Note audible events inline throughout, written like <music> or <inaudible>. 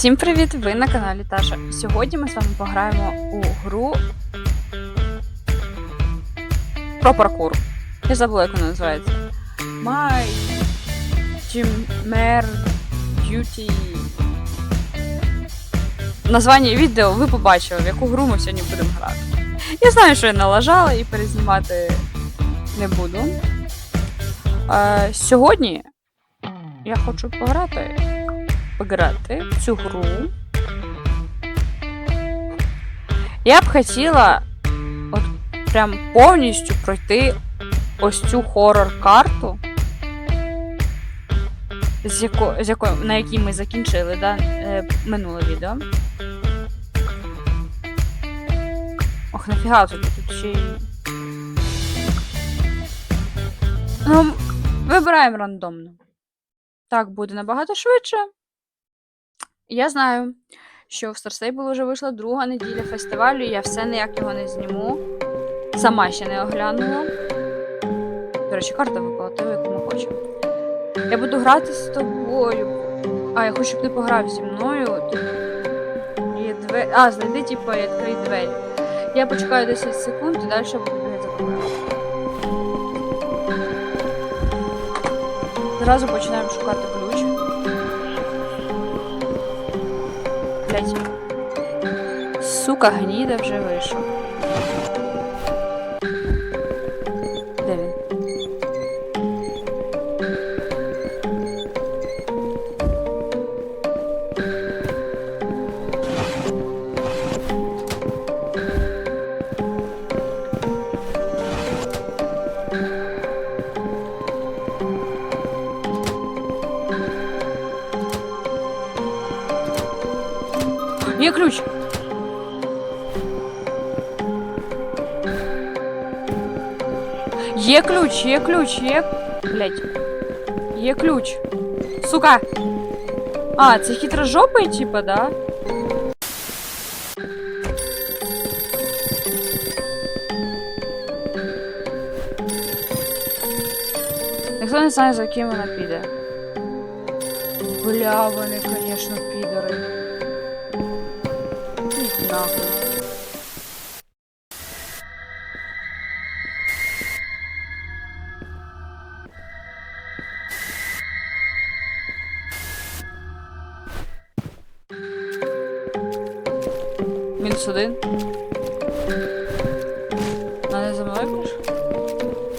Всім привіт! Ви на каналі Таша. Сьогодні ми з вами пограємо у гру про паркур. Я забула, як вона називається. My Gymmer Duty. Названня відео ви побачили, в яку гру ми сьогодні будемо грати. Я знаю, що я налажала і перезнімати не буду. Е, сьогодні я хочу пограти пограти в цю гру. Я б хотіла от прям повністю пройти ось цю хорор-карту, з яко, з яко, на якій ми закінчили да, е, минуле відео. Ох, нафіга тут, тут ще й. Ну, вибираємо рандомно. Так буде набагато швидше. Я знаю, що в Stable вже вийшла друга неділя фестивалю, і я все ніяк його не зніму. Сама ще не оглянула. До речі, карта випала, ту, яку ми хочемо. Я буду грати з тобою. А, я хочу, щоб ти пограв зі мною. Є двері. А, знайди, типу, і відкрий двері. Я почекаю 10 секунд і далі буду бігати за. Зразу починаємо шукати Блять. Сука, гніда вже вийшов. Є ключ. Є ключ, є ключ, є. Блять. Є ключ. Сука. А, це хитрожопий, типа, да? Ніхто не знає, за ким вона піде. Бля, вони, конечно, підори. Мінус один. Вона не за?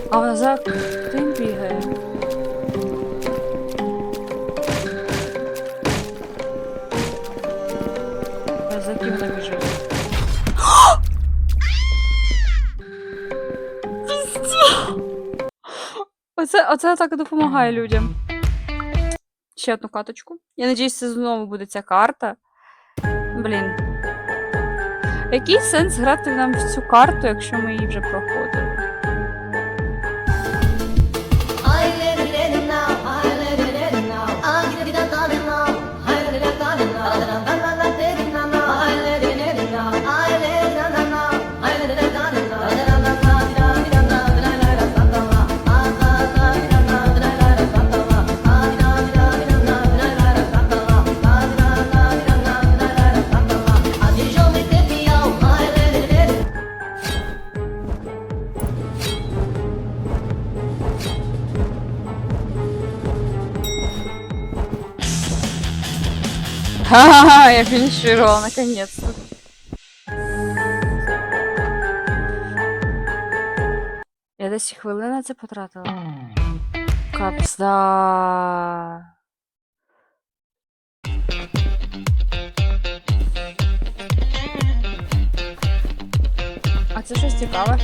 А вона за тим бігає. А за ким вона біжить? <gasps> Оце, оце так допомагає людям. Ще одну каточку. Я надіюсь, це знову буде ця карта. Блін. Який сенс грати нам в цю карту, якщо ми її вже проходили? Ха-ха-ха, я финишировала наконец-то. Я десь хвилини на це потратила. Капзда. А це щось цікаве.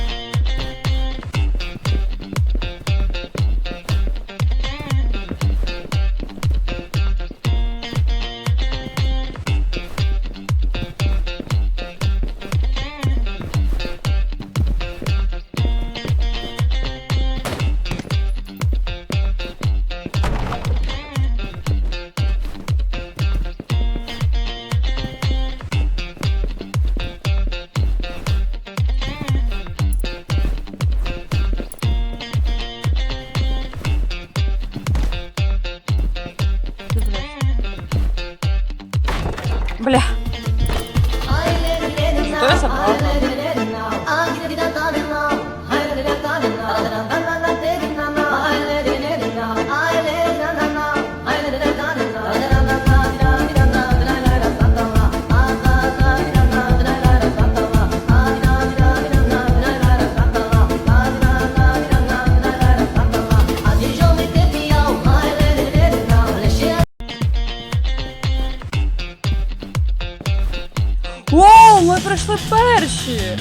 прийшли перші.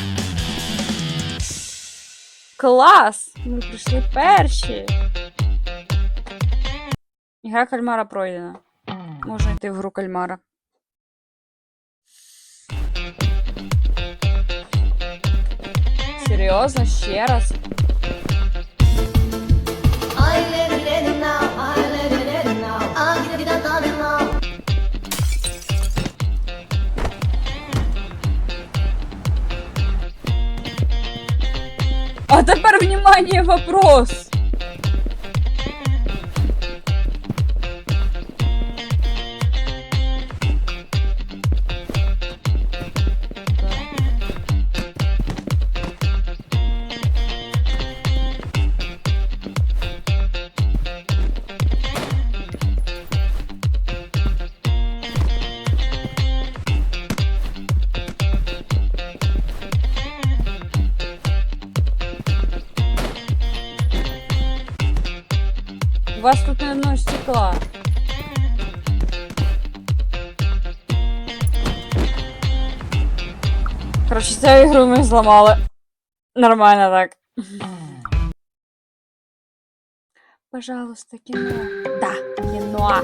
Клас! Ми прийшли перші. Ігра кальмара пройдена. Можна йти в гру кальмара. Серйозно ще раз. А тепер, внимание, вопрос. Цю ігру ми зламали. Нормально так. Пожалуйста, кіно. Да, кіно.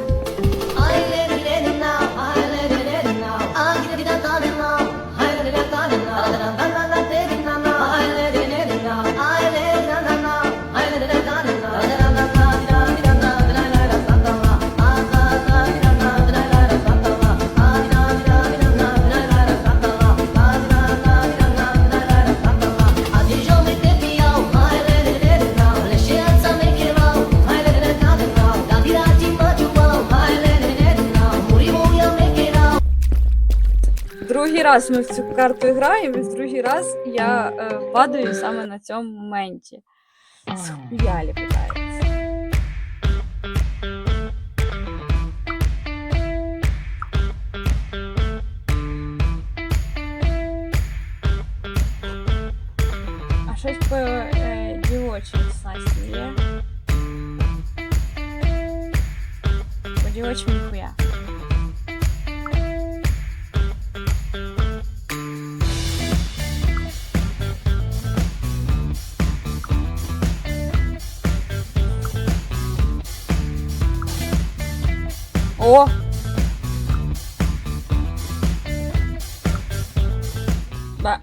другий раз ми в цю карту граємо, і в другий раз я е, падаю саме на цьому моменті. Схуялі питається. А щось по е, дівочій снасті є. По дівочому хуя. О! Бе.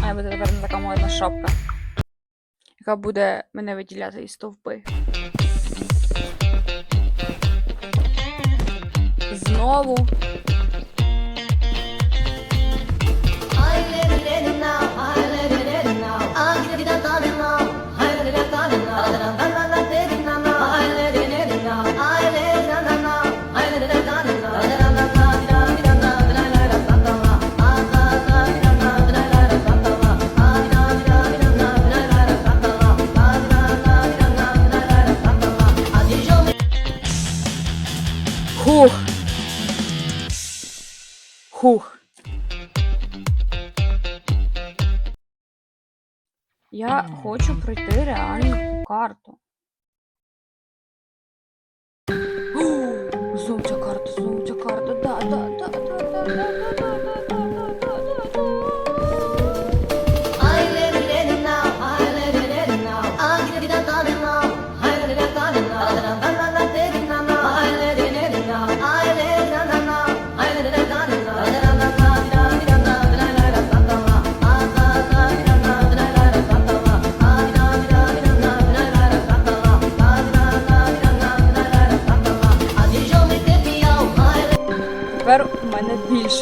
Має буде тепер не така модна шапка, яка буде мене виділяти із стовпи. Знову. Я хочу пройти реальну карту. <gasps> О, ця карта, знов.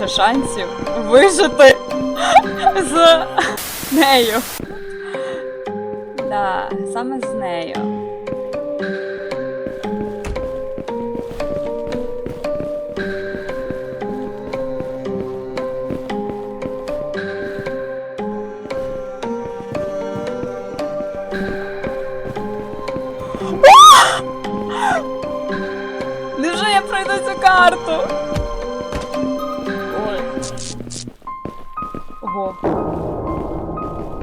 шансів вижити з нею. Да, саме з нею. Невже я пройду карту? Ого.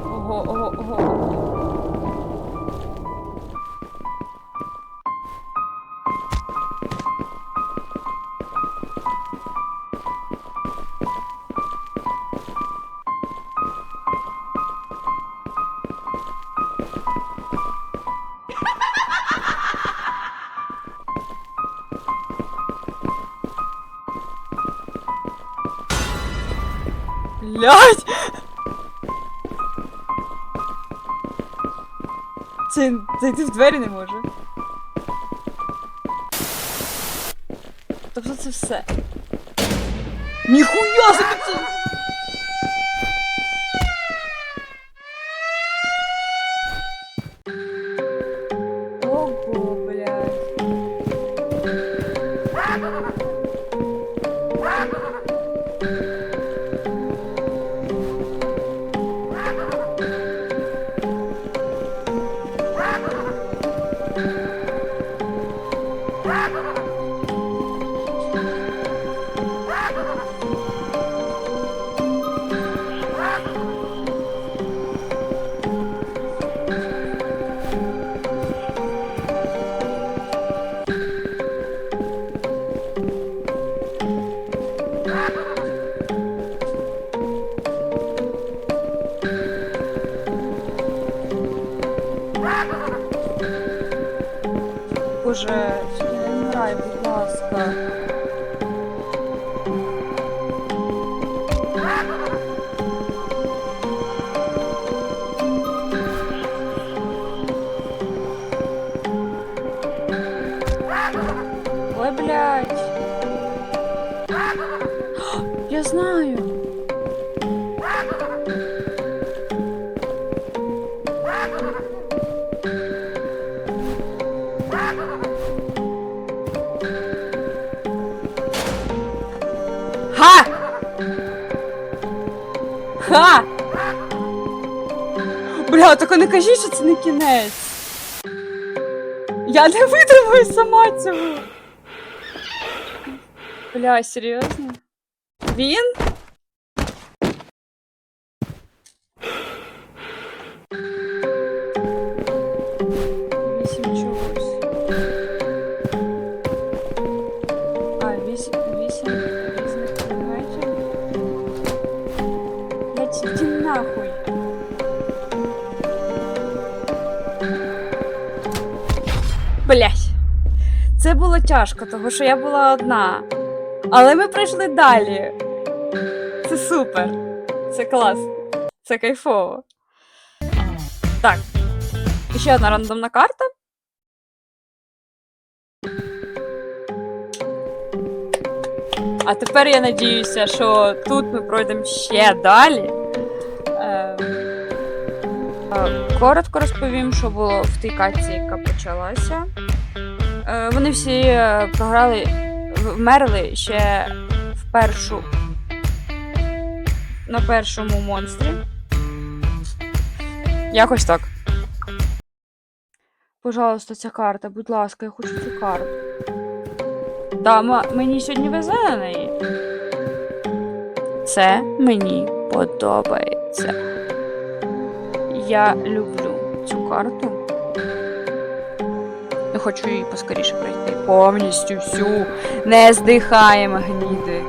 Ого, ого, ого. Зайти в двері не може. Тобто це все. Ніхуя це! Ха! Бля, так не кажіть, що це не кінець. Я не витримую сама цього. Бля, серйозно? Він? Блять, іди нахуй. Блять. Це було тяжко, тому що я була одна. Але ми пройшли далі. Це супер. Це клас. Це кайфово. Так. Ще одна рандомна карта. А тепер я надіюся, що тут ми пройдемо ще далі. Е, е, Коротко розповім, що було в тій катці, яка почалася. Е, Вони всі е, програли, вмерли ще в першу. На першому монстрі. Якось так. Пожалуйста, ця карта, будь ласка, я хочу цю карту. Ма- мені сьогодні везе на неї. Це мені подобається. Я люблю цю карту. Я хочу її поскоріше пройти. Повністю всю. Не здихаємо гніди.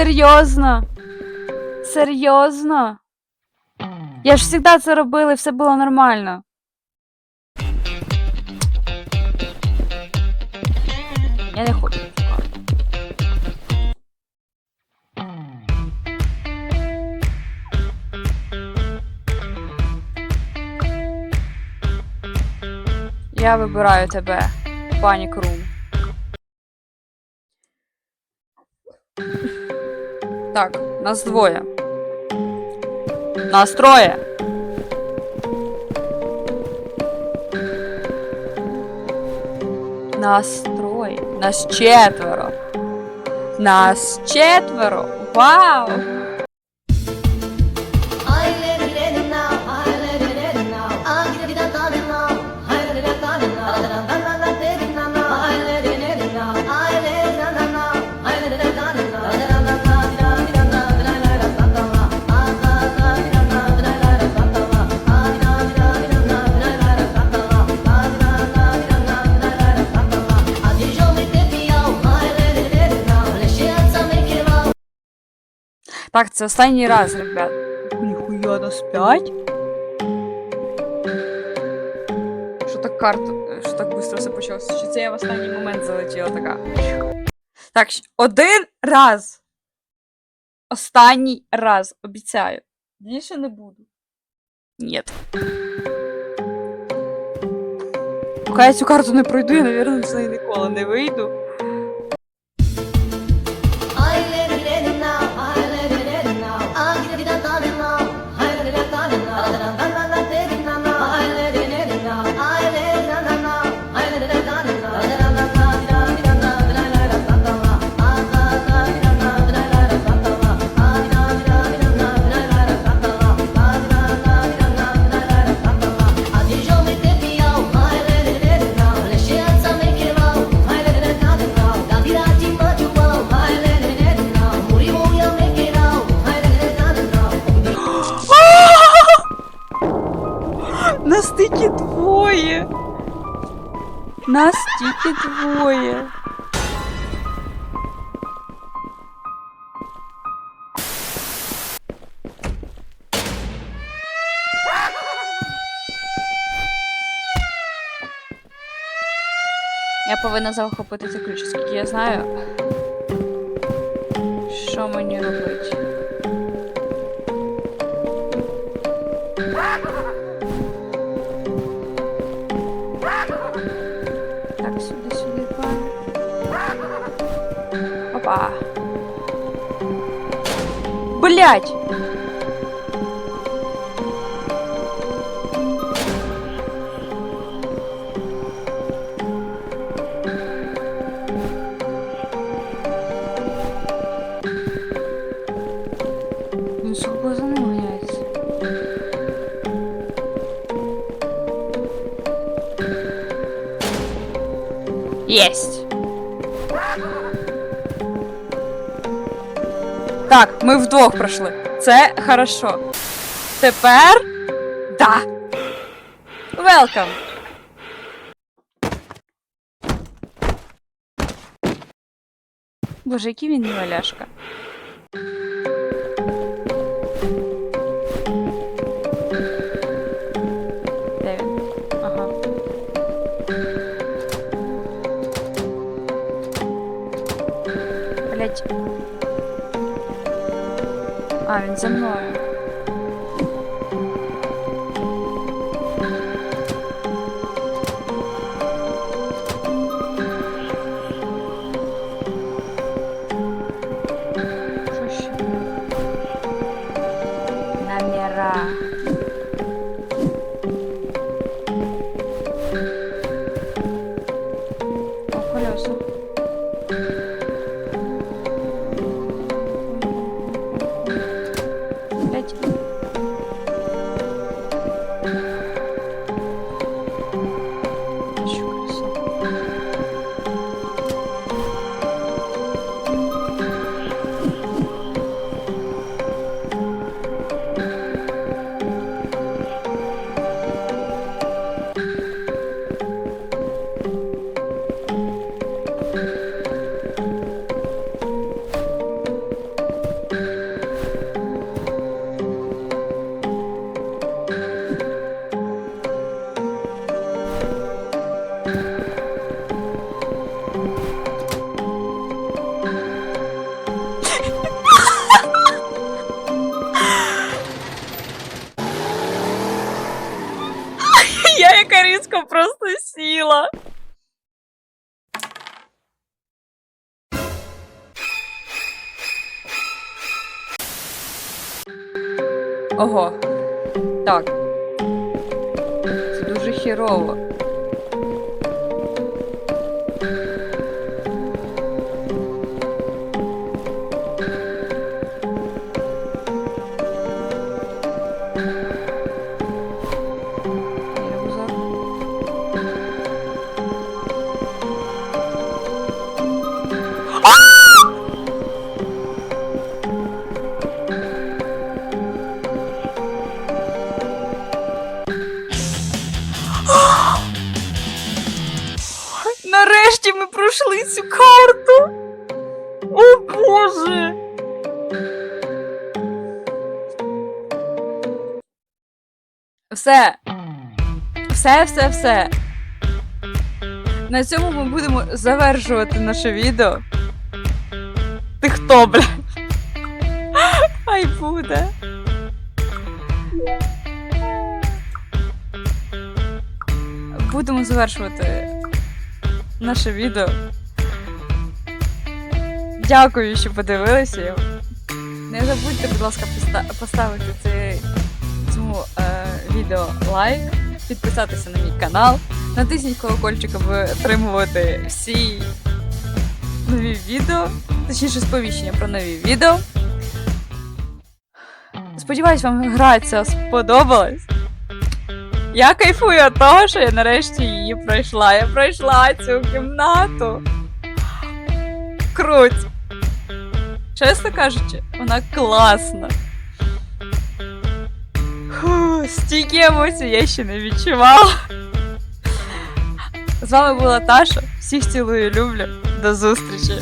Серйозно? Серйозно? Я ж завжди це робила і все було нормально. Я не хочу. Я вибираю тебе, пані Крум. Так, нас двоє. Нас троє. Нас троє. Нас четверо. Нас четверо. Вау! Так, це останній раз, ребят. Ніхуя нас п'ять? Що так карта? Що так швидко все почалося? Чи це я в останній момент залетіла така? Так, один раз. Останній раз. Обіцяю. Більше не буду. Ні. Поки я цю карту не пройду, я, мабуть, з неї ніколи не вийду. повинна захопити цей ключ, оскільки я знаю. Що мені робити? Так, сюди, сюди, па. Опа. Блять! Єсть. Так, ми вдвох пройшли. Це хорошо. Тепер. Да. Велкам. Боже, який він не валяшка. 人真的 Ого. Так. Це дуже хірово. Боже. Все. Все, все, все. На цьому ми будемо завершувати наше відео. Ти хто, бля? Хай буде. Будемо завершувати наше відео. Дякую, що подивилися. Не забудьте, будь ласка, поставити це, цьому е, відео лайк, підписатися на мій канал, натисніть колокольчик, аби отримувати всі нові відео, точніше сповіщення про нові відео. Сподіваюсь, вам гра ця сподобалась. Я кайфую від того, що я нарешті її пройшла. Я пройшла цю кімнату. Круть. Чесно кажучи, вона класна. Фу, стільки емоцій я ще не відчувала. З вами була Таша. Всіх цілую, люблю. До зустрічі!